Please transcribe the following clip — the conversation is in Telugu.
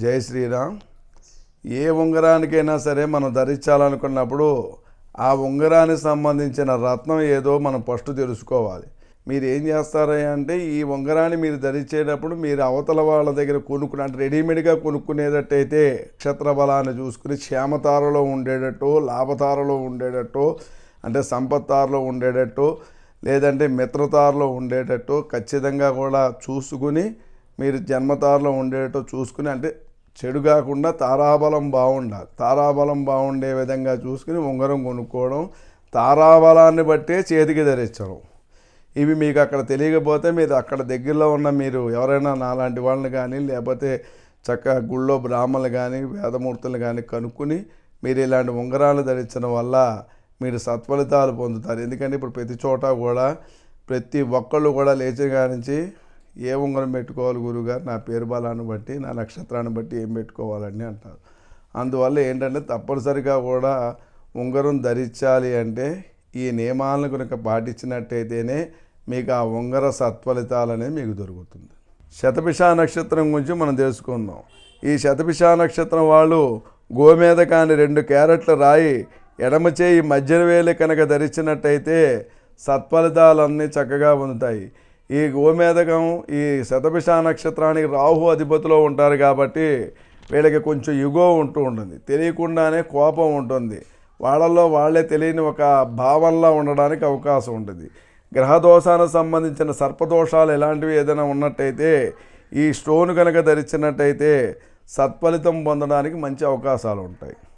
జై శ్రీరామ్. ఏ ఉంగరానికైనా సరే మనం ధరించాలనుకున్నప్పుడు ఆ ఉంగరానికి సంబంధించిన రత్నం ఏదో మనం ఫస్ట్ తెలుసుకోవాలి. మీరు ఏం చేస్తారంటే ఈ ఉంగరాన్ని మీరు ధరించేటప్పుడు మీరు అవతల వాళ్ళ దగ్గర కొనుక్కుని అంటే రెడీమేడ్గా కొనుక్కునేటట్టయితే నక్షత్ర బలాన్ని చూసుకుని క్షేమతారలో ఉండేటట్టు లాభతారలో ఉండేటట్టు అంటే సంపత్తారలో ఉండేటట్టు లేదంటే మిత్రతారలో ఉండేటట్టు ఖచ్చితంగా కూడా చూసుకుని మీరు జన్మతారలో ఉండేటట్టు చూసుకుని అంటే చెడు కాకుండా తారాబలం బాగుండాలి. తారాబలం బాగుండే విధంగా చూసుకుని ఉంగరం కొనుక్కోవడం తారాబలాన్ని బట్టే చేతికి ధరించడం. ఇవి మీకు అక్కడ తెలియకపోతే మీరు అక్కడ దగ్గరలో ఉన్న మీరు ఎవరైనా నాలాంటి వాళ్ళని కానీ లేకపోతే చక్కగా గుళ్ళో బ్రాహ్మణులు కానీ వేదమూర్తులు కానీ కనుక్కుని మీరు ఇలాంటి ఉంగరాలు ధరించడం వల్ల మీరు సత్ఫలితాలు పొందుతారు. ఎందుకంటే ఇప్పుడు ప్రతి చోట కూడా ప్రతి ఒక్కళ్ళు కూడా లేచిన కాడి నుంచి ఏ ఉంగరం పెట్టుకోవాలి గురువుగారు నా పేరు బలాన్ని బట్టి నా నక్షత్రాన్ని బట్టి ఏం పెట్టుకోవాలని అంటారు. అందువల్ల ఏంటంటే తప్పనిసరిగా కూడా ఉంగరం ధరించాలి అంటే ఈ నియమాలను కనుక పాటించినట్టయితేనే మీకు ఆ ఉంగర సత్ఫలితాలు అనేది మీకు దొరుకుతుంది. శతభిష నక్షత్రం గురించి మనం తెలుసుకుందాం. ఈ శతభిష నక్షత్రం వాళ్ళు గోమేధకాన్ని రెండు క్యారెట్లు రాయి ఎడమ చేయి మధ్యన వేలు కనుక ధరించినట్టయితే సత్ఫలితాలన్నీ చక్కగా పొందుతాయి. ఈ గోమేధకం ఈ శతభిష నక్షత్రానికి రాహు అధిపతిలో ఉంటారు కాబట్టి వీళ్ళకి కొంచెం యుగో ఉంటూ ఉంటుంది. తెలియకుండానే కోపం ఉంటుంది. వాళ్ళల్లో వాళ్ళే తెలియని ఒక భావంలో ఉండడానికి అవకాశం ఉంటుంది. గ్రహదోషానికి సంబంధించిన సర్పదోషాలు ఎలాంటివి ఏదైనా ఉన్నట్టయితే ఈ స్టోన్ కనుక ధరించినట్టయితే సత్ఫలితం పొందడానికి మంచి అవకాశాలు ఉంటాయి.